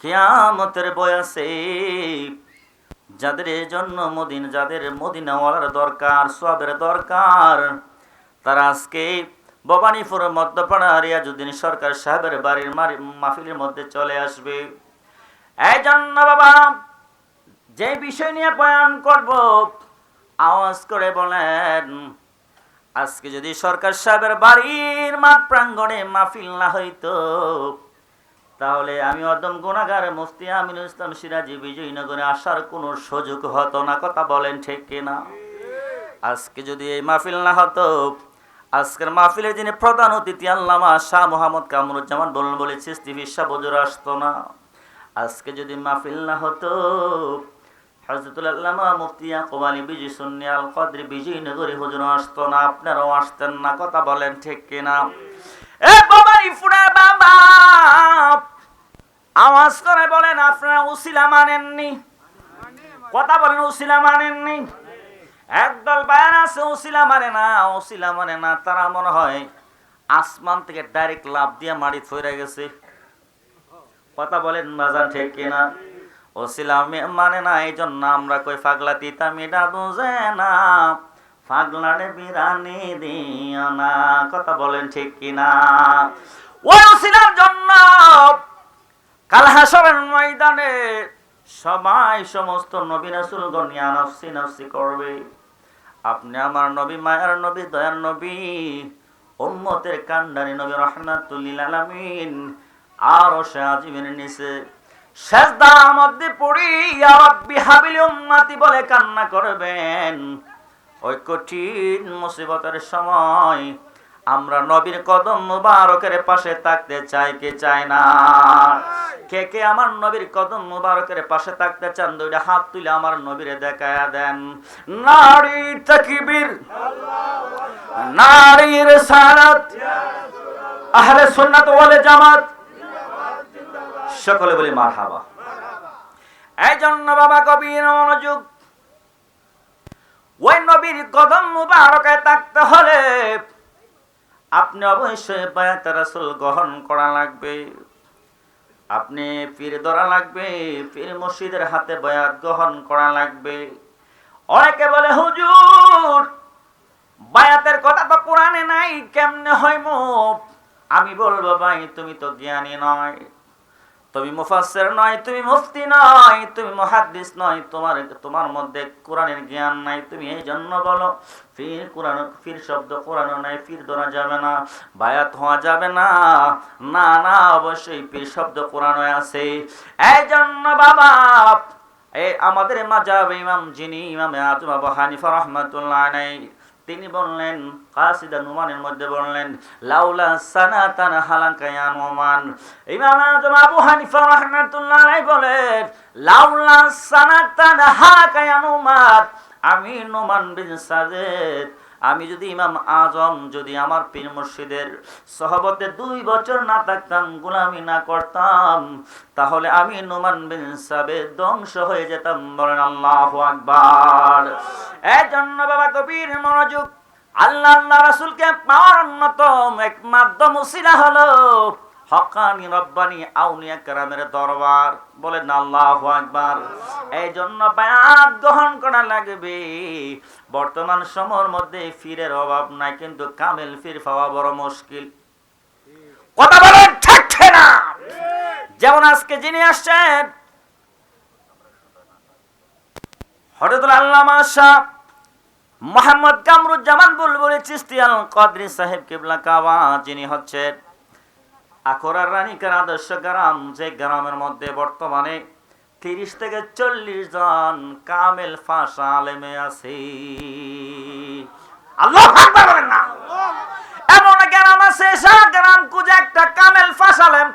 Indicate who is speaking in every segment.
Speaker 1: কেয়ামতের বয়সে যাদের জন্য মদিন, যাদের মদিনাওয়ালার দরকার সবের দরকার, তারা আজকে ভবানীপুর মধ্যপাড়া রিয়াজুদ্দিন সরকার সাহেবের বাড়ির মাহফিলের মধ্যে চলে আসবে। এই জন্য বাবা, যে বিষয় নিয়ে বয়ান করব, আওয়াজ করে বলেন, আজকে যদি সরকার সাহেবের বাড়ির মাঠ প্রাঙ্গণে মাহফিল না হইতো তাহলে আমি অদম গুণাগার মুফতি আমিনুল ইসলাম সিরাজি বিজয়নগরে আসার কোনো সুযোগ হতো না, কথা বলেন ঠিক কিনা আজকে যদি এই মাহফিল না হতো, আজকের মাহফিলের যিনি প্রধান অতিথি আল্লামা শাহ মোহাম্মদ কামরুজ্জামান বলুন বলে চিস্তি বিশ্বাস বজুর আসতো না। আজকে যদি মাহফিল না হতো হজরতুল আল্লামা মুফতি বিজয় সুন্নি আল কদরি বিজয়নগরী হুজুর আসতো না, আপনারাও আসতেন না, কথা বলেন ঠিক কিনা এ বাবা ইফুরা বাবা। আওয়াজ করে বলেন, আপনারা উসিলা মানেননি? কথা বলেন, উসিলা মানেননি? একদল বায়ান আছে, উসিলা মানে না, উসিলা মানে না। তারা মনে হয় আসমান থেকে ডাইরেক্ট লাভ দিয়ে মাটি ফিরে গেছে। কথা বলেন, বাজান ঠিক কিনা? ওসিলা মানে না এই জন্য আমরা কই ফাগলা তিতা মিডা বুঝে না। ফাগলারে বিরানি দিও না কথা বলেন ঠিক কিনা? ওই ওসিলার জন্য কাল হাসরের ময়দানে সবাই সমস্ত নবী রাসূলগণ নফসি নফসি করবে। আপনি আমার নবী, মায়ার নবী, দয়ার নবী, উম্মতের কান্ডারি নবী, রহমাতুল্লিল আলামিন আর সে আজিমের নিচে সেজদার মধ্যে পড়ি ইয়া রাব্বি হাবিল উম্মতি বলে কান্না করবেন। ওই কঠিন মুসিবতের সময় আমরা নবীর কদম মুবারকের পাশে থাকতে চাই, কে চাই না? কে কে আমার নবীর কদম মুবারকের পাশে থাকতে চান? দুইটা হাত তুলে আমার নবীরে দেখায়া দেন। নারী তাকবীর। নারীর সারাত আহলে সুন্নাত ওয়াল জামাত। সকলে বলি মারহাবা। এই জন্য বাবা কবির মনোযোগ ওই নবীর কদম মুবারকে থাকতে হলে আপনি অবশ্যই বায়াত রাসূল গ্রহণ করা লাগবে। আপনি পীর ধরা লাগবে, পীর মসজিদের হাতে বয়াত গ্রহণ করা লাগবে। অনেকে বলে, হুজুর, বায়াতের কথা তো কোরআনে নাই, কেমনে হয় মুখ আমি বলব, ভাই, তুমি তো জ্ঞানী নয়। তুমি মুফাসসির নয়, তুমি মুফতি নয়, তুমি মুহাদ্দিস নয়, তোমার তোমার মধ্যে কোরআনের জ্ঞান নাই, তুমি এই জন্য বলো, ফির কোরআন, ফির শব্দ কোরআনও নাই, ফির ধরা যাবে না, বায়াত হওয়া যাবে না না না, অবশ্যই ফির শব্দ কোরআনও আছে। এই জন্য বাবা, এই আমাদের মাজাব ইমাম যিনি ইমামে আজম হানিফা রহমাতুল্লাহ আলাইহি তিনি বললেন, কাসিদা নুমানের মধ্যে বললেন, লাউলা সানাতান হালাকায়া নুমান। ইমাম আযম আবু হানিফা রাহমাতুল্লাহ আলাইহি বলেন, লাউলা সানাতান হালাকায়া নুমান। আমি নুমান বিন সাজেদ আমি যদি ইমাম আজম, যদি আমার পীর মুর্শিদের সহবতে দুই বছর না থাকতাম, গুলামি না করতাম, তাহলে আমি নোমান বিন সাবে ধ্বংস হয়ে যেতাম। বলেন আল্লাহ আকবার। এই জন্য বাবা কবির মনোযোগ, আল্লাহ আল্লাহ রাসুলকে পাওয়ার অন্যতম এক মাধ্যম হলো হকানি রব্বানি আউলিয়া কেরামের দরবার। বলেন আল্লাহু আকবার। এই জন্য বায়াত গ্রহণ করা লাগবে। বর্তমান সময়ের মধ্যে ফিরের অভাব নাই, কিন্তু কামেল ফির পাওয়া বড় মুশকিল। কথা বলেন ঠিক না যেমন আজকে যিনি আসছেন হঠাৎ আল্লামা শাহ মোহাম্মদ কামরুজ্জামান বুলবুলি চিস্তিয়াল কদরি সাহেব কিবলা কাবা, যিনি হচ্ছেন আখরার রানিকার আদর্শ গ্রাম, যে গ্রামের মধ্যে বর্তমানে তিরিশ থেকে চল্লিশ জন কামেল ফাঁসা আলেমে আছে। গ্রাম আছে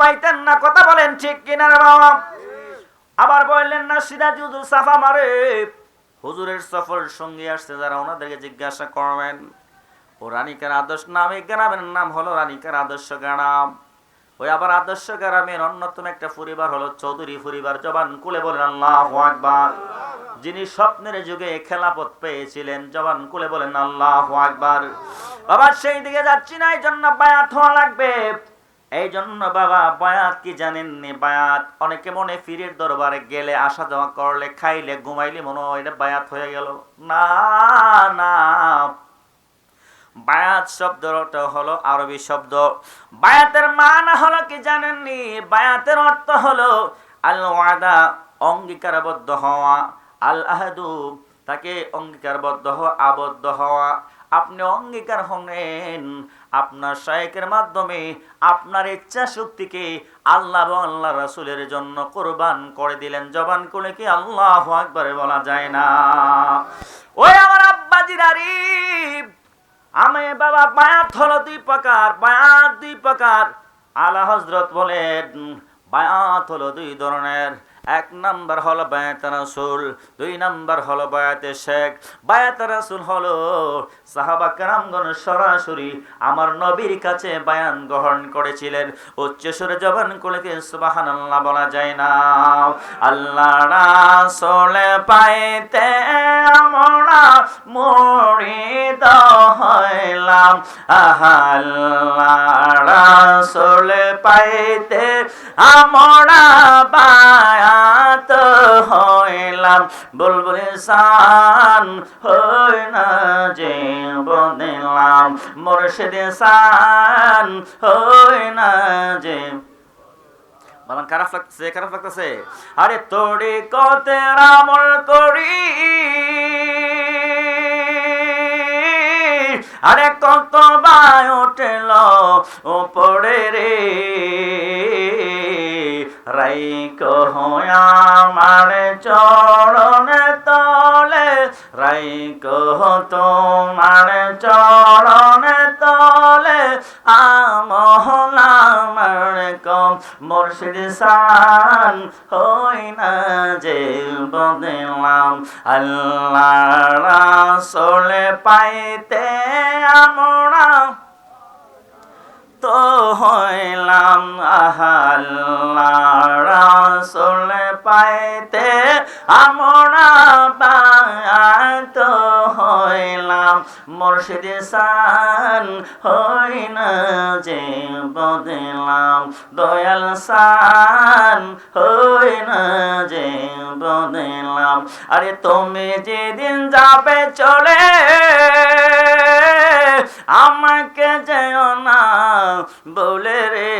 Speaker 1: পাইতেন না। কথা বলেন ঠিক কিনা আবার বললেন না সিরাজ সাফা মারে। হুজুরের আসছে, যারা ওনাদেরকে জিজ্ঞাসা করবেন। ও রানিকার আদর্শ? নাম, এই গ্রামের নাম হলো রানিকার আদর্শ গ্রাম। ওই আবার আদর্শ গ্রামের অন্যতম একটা পরিবার হলো চৌধুরী পরিবার। জবান কুলে বলেন, আল্লাহ আকবার। যিনি স্বপ্নের যুগে খেলাপথ পেয়েছিলেন, জবান কুলে বলেন, আল্লাহ আকবার। বাবা, সেই দিকে যাচ্ছি না এই জন্য বায়াত হওয়া লাগবে। এই জন্য বাবা, বায়াত কি জানেননি? বায়াত, অনেকে মনে ফিরের দরবারে গেলে আসা যাওয়া করলে, খাইলে, ঘুমাইলে মনে হয় এটা বায়াত হয়ে গেল। না না। বায়াত শব্দটা হলো আরবি শব্দ। বায়াতের মানা হলো কি জানেননি? বায়াতের অর্থ হলো আল ওয়াদা অঙ্গীকারবদ্ধ হওয়া। আল আহাদু তাকে অঙ্গীকারবদ্ধ হওয়া আবদ্ধ হওয়া। আপনি অঙ্গীকার হলেন আপনার শায়কের মাধ্যমে। আপনার ইচ্ছা শক্তিকে আল্লাহ আল্লাহ রাসুলের জন্য কোরবান করে দিলেন। জবান করে কি আল্লাহ আকবারে বলা যায় না? ওই আমার আব্বাজিরারি আমি বাবা বায়াত হলো দুই প্রকার বায়াত দুই প্রকার। আলা হজরত বলেন বায়াত হলো দুই ধরনের। এক নাম্বার হলো বায়াত রাসুল, দুই নাম্বার হলো বায়াতে শেখ। বায়াত রাসুল হলো সাহাবা কারামগণ সরাসরি আমার নবীর কাছে বায়ান গ্রহণ করেছিলেন। উচ্চ সুরে জবান কলেকে সুবাহান আল্লাহ বলা যায় না। আল্লাহ রাসুলে পাইতে আমরা মরিদ হইলাম। আল্লাহ রাসুলে পাইতে আমরা হইলাম। বুলবুল সান হই না যে বদিলাম মুর্শিদ সান হই না যে খারাপ লাগতেছে খারাপ লাগতেছে। আরে তোরে কতে রামল করি। আরে কত বায় উঠল উপরে রে। রাই আমার চরণ তলে, রাই কহ তোমার চরণ তলে আমহলামার কম মুর্শিদ সান হই না যে বদলাম। আল্লাহ রাসলে পাইতে আমরা তো হইলাম আল্লাহ রাসুল পাইতে আমরা বায়াত হইলাম। মুর্শিদ সান হই না যে বদলাম। দয়াল সান হই না যে বদলাম। আরে তুমি যেদিন যাবে চলে, আমাকে যেও না বলে রে।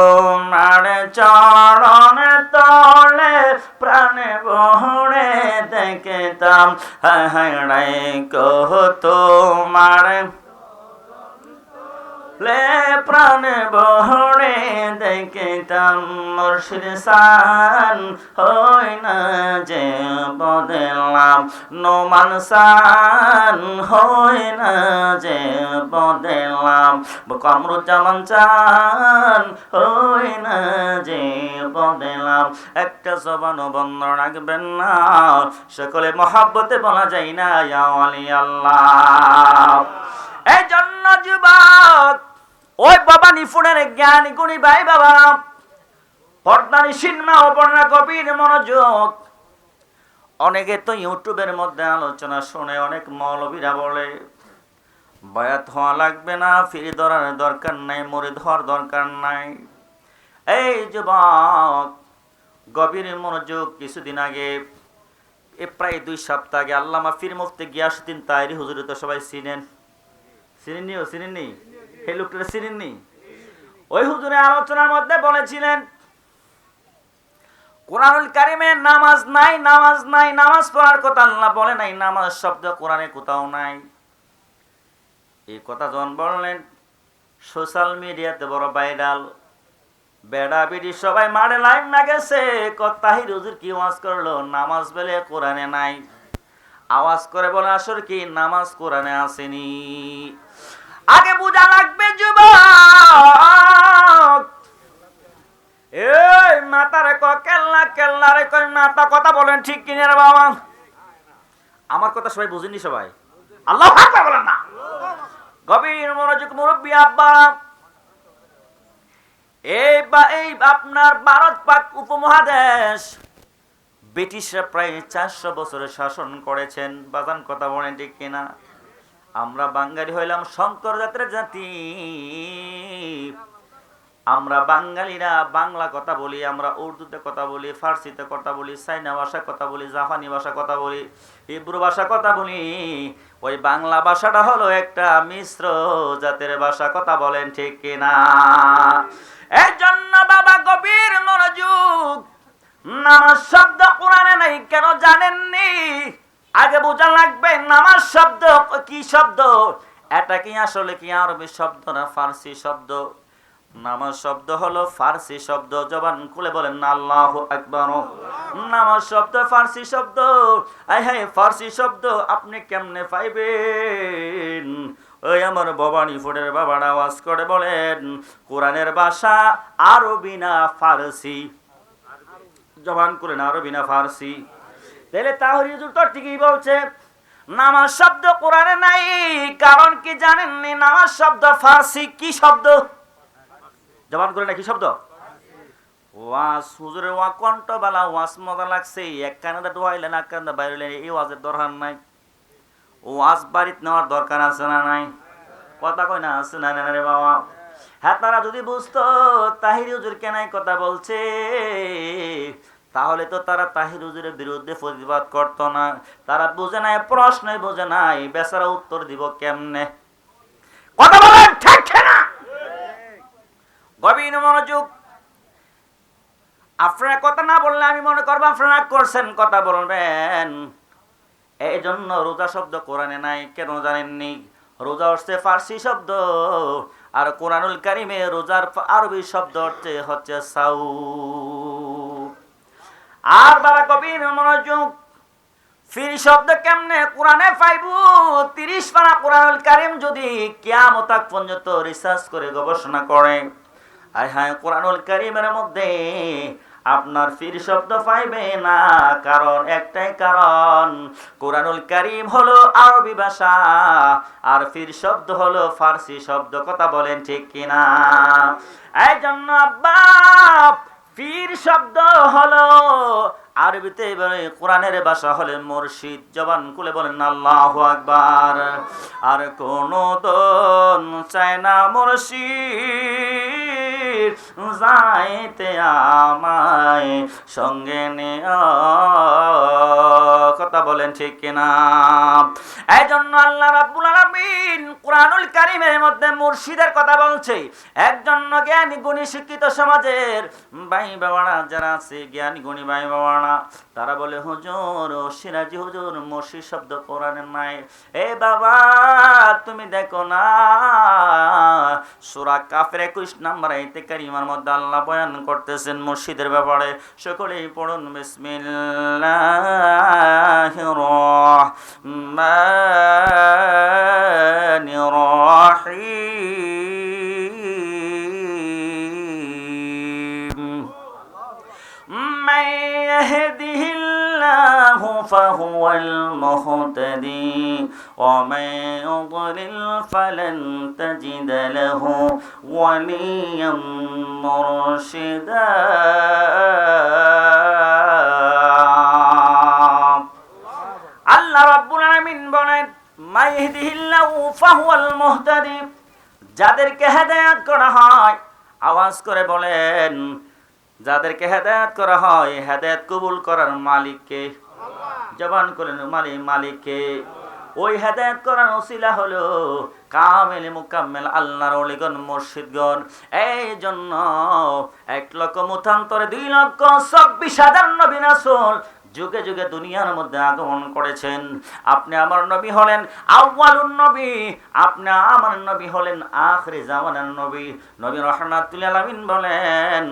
Speaker 1: তোমার চরণ তলে প্রাণে বহরে দেখতাম। হ্যাঁ কহ তোমার লে প্রাণ বহরে দেখিতাম মুর্শিদ সান হই না যে বদলাম। নোমান সান হই না যে বদলাম। কমরুজ্জামান চান হই না যে বদলাম। একটা জবান বন্ধ রাখবেন না। সকলে মহাব্বতে বলা যায় না, ইয়া আলী আল্লাহ। এই জন্য যুবক ওই বাবা নিপুণের জ্ঞানী গুণী ভাই বাবা। পর্দানি সিনেমা অপর্ণা গভীর মনোযোগ। অনেকে তো ইউটিউবের মধ্যে আলোচনা শুনে, অনেক মৌলবীরা বলে, বয়াত হওয়া লাগবে না, ফিরে ধরার দরকার নাই মরে ধর দরকার নাই। এই যুবক, গভীর মনোযোগ কিছুদিন আগে, এ প্রায় দুই সপ্তাহ আগে আল্লামা ফির মুফতি গিয়াসুদ্দিন তাইরি হুজুরে তো সবাই চিনেন। চিনেননি ও চিনেননি? সেই লোকটা চিনেননি? ওই হুজুরের আলোচনার মধ্যে বলেছিলেন, কোরআনুল কারিমে নামাজ নাই নামাজ নাই, নামাজ পড়ার কথা আল্লাহ বলে নাই, নামাজ শব্দ কোরআনে কোথাও নাই। এই কথা যখন বললেন, সোশ্যাল মিডিয়াতে বড় ভাইরাল, বেড়া বেড়ি সবাই মারে লাইন না গেছে তাহির হুজুর কি ওয়াজ করল? নামাজ বেলে কোরআনে নাই। আওয়াজ করে বলে আসর কি? নামাজ কোরআনে আসেনি। আগে বুঝা লাগবে, যুবক। এই রে মাতা, কথা বলেন ঠিক কিনে রে বাবা? আমার কথা সবাই বুঝেনি সবাই? আল্লাহ বলেন না। গভীর মনোযোগ মুরব্বী আব্বা। এই বা, এই আপনার ভারত পাক উপমহাদেশ, ব্রিটিশরা প্রায় চারশো বছরের শাসন করেছেন। বাজান, কথা বলেন ঠিক কিনা? আমরা বাঙালি হইলাম শঙ্কর জাতের জাতি। আমরা বাঙালিরা বাংলা কথা বলি, আমরা উর্দুতে কথা বলি, ফার্সিতে কথা বলি, চাইনা ভাষা কথা বলি, জাপানি ভাষা কথা বলি, হিব্রু ভাষা কথা বলি। ওই বাংলা ভাষাটা হলো একটা মিশ্র জাতের ভাষা, কথা বলেন ঠিক কিনা? এর জন্য বাবা গভীর মনোযোগ নামাজ শব্দ কোরআনে নাই, কেন জানেননি? আগে বোঝা লাগবে নামাজ শব্দ, কি শব্দ? এটা কি আসলে কি আরবি শব্দ না ফার্সি শব্দ? নামাজ শব্দ হলো ফার্সি শব্দ, জবান খুলে বলেন আল্লাহ আকবার। নামাজ শব্দ, ফার্সি শব্দ। আই হ্যাঁ ফার্সি শব্দ, আপনি কেমনে পাইবেন? ওই আমার ভবানী ফুটের বাবার আওয়াজ করে বলেন, কোরআনের ভাষা আরবি না ফার্সি? জবান করে না, আরবি না ফার্সি? তাহলে হুজুর তো ঠিকই বলছে। নামাজ শব্দ কোরআনে নাই, কারণ কি জানেননি নামাজ শব্দ ফার্সি কি শব্দ? জবান করে না, কি শব্দ? ওয়াজ, হুজুরের ওয়া কণ্ঠ বেলা ওয়াজ, মজা লাগছে, এক কানাদা ডোয়াইলেন এক কানাদা বাইরে এই ওয়াজের দরকার নাই। ওয়াজ বাড়িত নেওয়ার দরকার আছে না নাই? কথা কই না, আছে না না রে বাবা। হ্যাঁ তারা যদি বুঝতো, তাহির হুজুর কেনাই কথা বলছে। তাহলে তো তারা তাহির হুজুরের বিরুদ্ধে প্রতিবাদ করতো না। তারা বুঝে নাই, প্রশ্নই বুঝে নাই, বেচারা উত্তর দিব কেমনে? কথা বলেন, ঠিক না। গভীর মনোযোগ। আপনারা কথা না বললে আমি মনে করব আপনারা করছেন, কথা বলবেন। এই জন্য রোজা শব্দ কোরআনে নাই, কেন জানেননি? রোজা হচ্ছে ফার্সি শব্দ, আর কোরআনুল কারিমে রোজার আরবি শব্দ হচ্ছে হচ্ছে সাউ আর বাবা কবির মনোযোগ। ফির শব্দ কেমনে? কোরআনে পাইবু। তিরিশ পারা কোরআনুল কারিম যদি কিয়ামতাক পর্যন্ত রিসার্চ করে গবেষণা করে। আর হ্যাঁ কোরআনুল কারিমের মধ্যে আপনার ফির শব্দ পাইবে না। কারণ একটাই কারণ, কোরআনুল কারিম হলো আরবি ভাষা, আর ফির শব্দ হলো ফার্সি শব্দ। কথা বলেন ঠিক কিনা? এই জন্য আব্বা ফির শব্দ হলো। আরবিতে এবারে কোরআনের ভাষা হলে মুর্শিদ জবান কুলে বলেন, আল্লাহ আকবার। আর কোন দন চায় না মুর্শিদ, যাইতে আমায় সঙ্গে কথা বলেন, ঠিক কিনা? এই জন্য আল্লাহ রাব্বুল আলামিন কোরআনুল কারিমের মধ্যে মুর্শিদের কথা বলছে। একজন জ্ঞানী গুণী শিক্ষিত সমাজের ভাই বাবারা যারা আছে, জ্ঞানী গুণী ভাই বাবারা তারা বলে, হুজুর ও সিরাজি হুজুর মুর্শিদ শব্দ কোরআনের নাই। এ বাবা, তুমি দেখো না, সূরা কাফের 21 নাম্বার আয়াতে কারিমার মধ্যে আল্লাহ বয়ান করতেছেন মুর্শিদের ব্যাপারে। সকলেই পড়ুন الرحمن الرحيم. من يهده الله فهو المهتدي ومن يضلل فلن تجد له وليا مرشدا. যাদেরকে হেদায়েত করা হয় আওয়াজ করে বলেন যাদেরকে হেদায়েত করা হয় হেদায়েত কবুল করার মালিককে। জবান করেন মালিক মালিককে। ওই হেদায়েত করার ওসিলা হলো কামেল মুকাম্মেল আল্লাহর অলিগণ মসজিদগণ এই জন্য এক লক্ষ মুথান্তরে দুই লক্ষ চব্বিশ হাজার নবী রাসূল যুগে যুগে দুনিয়ার মধ্যে আগমন করেছেন। আপনি আমার নবী হলেন আউয়ালুন নবী। আপনি আমার নবী হলেন আখরি জামানার নবী। নবী রহমাতুল আলামিন বলেন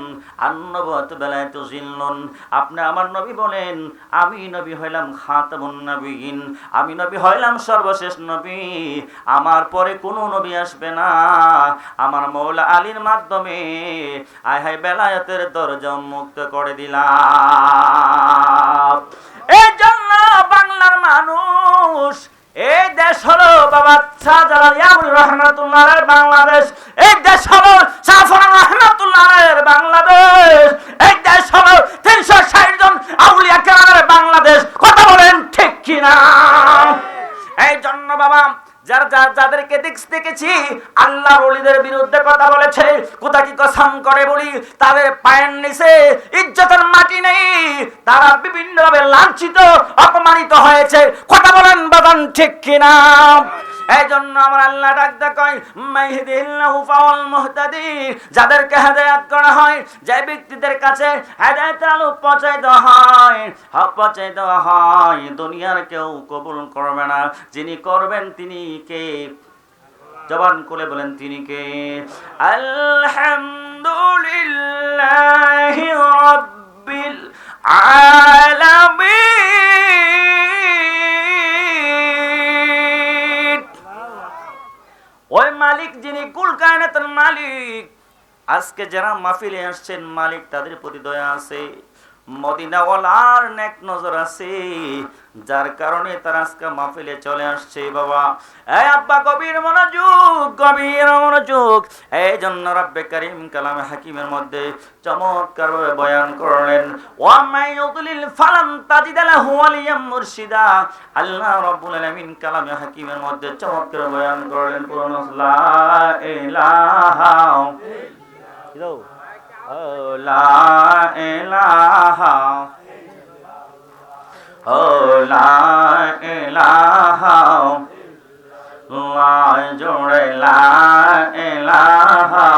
Speaker 1: আন্নবত বেলায় তো জিল্লুন আপনি আমার নবী বলেন, আমি নবী হইলাম খাতামুন নবীন। আমি নবী হইলাম সর্বশেষ নবী। আমার পরে কোনো নবী আসবে না। আমার মৌলা আলীর মাধ্যমে আয় হায় বেলায়েতের দরজা মুক্ত করে দিলাম। এই জন্য বাংলার মানুষ, এই দেশ হলো বাবা শাহজালাল রহমাতুল্লাহ বাংলাদেশ। এই দেশ হলো শাহফরান রহমাতুল্লাহ বাংলাদেশ। এই দেশ হলো তিনশো ষাট জন আউলিয়া কেরামের বাংলাদেশ। কথা বলেন ঠিক কিনা? এই জন্য বাবা যারা বিরুদ্ধে কথা বলেছে। কোথা কি করে বলি, তাদের পায়ের নিচে ইজ্জতের মাটি নেই। তারা বিভিন্নভাবে লাঞ্ছিত, অপমানিত হয়েছে। কথা বলেন বাদান ঠিক কিনা? এই জন্য আমার আল্লাহ ডাকতে কয়, মাইহিদিল্লাহু ফাওয়াল মুহতাদি যাদেরকে হেদায়েত করা হয়, যে ব্যক্তিদের কাছে হেদায়েতের আলো পৌঁছায় দেওয়া হয় পৌঁছায় দেওয়া হয়, দুনিয়ার কেউ কবুল করবে না। যিনি করবেন তিনি কে? জবান খুলে বলেন, তিনি কে? আলহামদুলিল্লাহ রাব্বিল আলামিন। মালিক। আজকে যারা মাহফিলে আসছেন মালিক তাদের প্রতি দয়া আছে। মদিনাওয়ালার নেক নজর আছে, যার কারণে তারা আজকে মাহফিলে চলে আসছে বাবা। এই আব্বা, গভীর মনোযোগ গভীর মনোযোগ। এই জন্য রব্বে করিম কালামে হাকিমের মধ্যে চমৎকার ভাবে বয়ান করলেন ওয়ামাই ইউদলিল ফালান তাজিদালা হুয়ালিয়াম মুর্শিদা। আল্লাহ রাব্বুল আলামিন কালামে হাকিমের মধ্যে চমৎকার বয়ান করলেন, পুরনো লা ইলাহা লা ইলাহা ও লা ইলাহা লা জোড়ে লা ইলাহা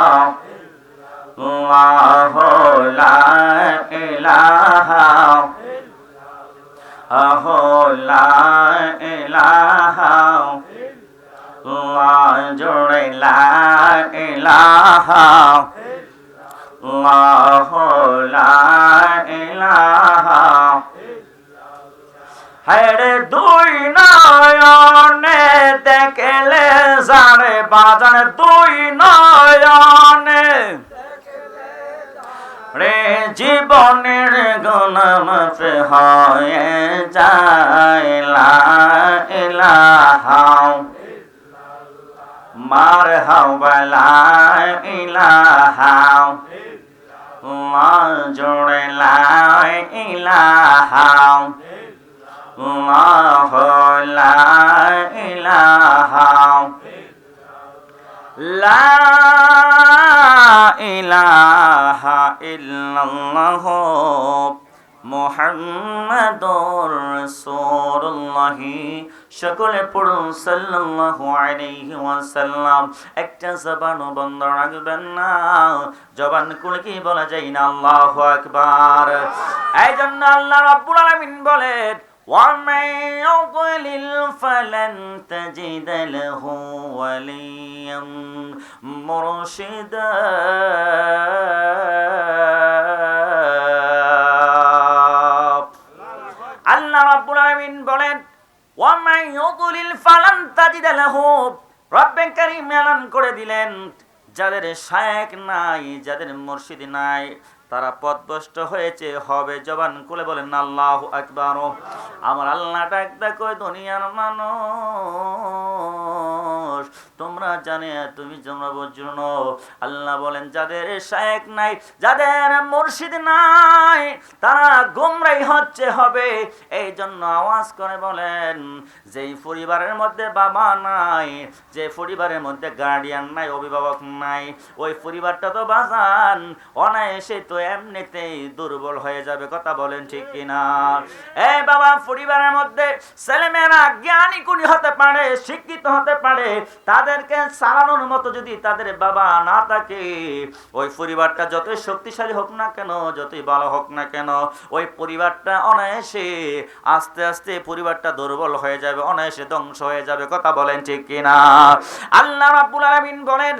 Speaker 1: আল্লাহ লা ইলাহা আহ লা ইলাহা আল্লাহ জোড়ে লা লা হেরে দুই নয়নে দেখলে সারে বাজান, দুই নয়নে রে জীবনের গুণমত হয়ে যায়, লা ইলাহা। মার হাওলা ইলাহা মা জোড়ে লা ইলাহা আল্লাহ লা ইলাহা লা ইলাহা ইল্লাল্লাহ। মুহাম্মাদুর রাসূলুল্লাহ সকলে পড়ুন সাল্লাল্লাহু আলাইহি ওয়াসাল্লাম একটা জবানও বন্ধ রাখবেন না জবান খুলে কি বলা যায় না আল্লাহু আকবার এই জন্য আল্লাহ রাব্বুল আলামিন বলেন ومن يضلل فلن تجد له وليا مرشدا আলামিন বলেন ওয়ামাই ইউদলিল ফালান তাজিদ লাহু। রব্বে কারীম এলান করে দিলেন, যাদের শায়েক নাই, যাদের মুর্শিদ নাই, তারা পথভ্রষ্ট হয়েছে, হবে জবান খুলে বলেন, আল্লাহ আকবার। আমার আল্লাহ ডাক দেখো দুনিয়ার মানুষ তোমরা জানে, তুমি তোমরা বুঝুন আল্লাহ বলেন, যাদের শায়েক নাই, যাদের মুর্শিদ নাই, তারা গুমরাই হচ্ছে, হবে। এই জন্য আওয়াজ করে বলেন, যেই পরিবারের মধ্যে বাবা নাই, যে পরিবারের মধ্যে গার্ডিয়ান নাই, অভিভাবক নাই, ওই পরিবারটা তো বাজান, অনায়াসে তো এমনিতেই দুর্বল হয়ে যাবে, কথা বলেন ঠিক কিনা? এই বাবা, পরিবারের মধ্যে ছেলেমেয়েরা জ্ঞানী গুণী হতে পারে, শিক্ষিত হতে পারে তাদেরকে চালানোর মতো যদি তাদের বাবা না থাকে, ওই পরিবারটা যতই শক্তিশালী হোক না কেন, যতই ভালো হোক না কেন, ওই পরিবারটা অনায়াসে আস্তে আস্তে পরিবারটা দুর্বল হয়ে যাবে, অনায়াসে ধ্বংস হয়ে যাবে। কথা বলেন ঠিক কিনা? আল্লাহ রাব্বুল আলামিন বলেন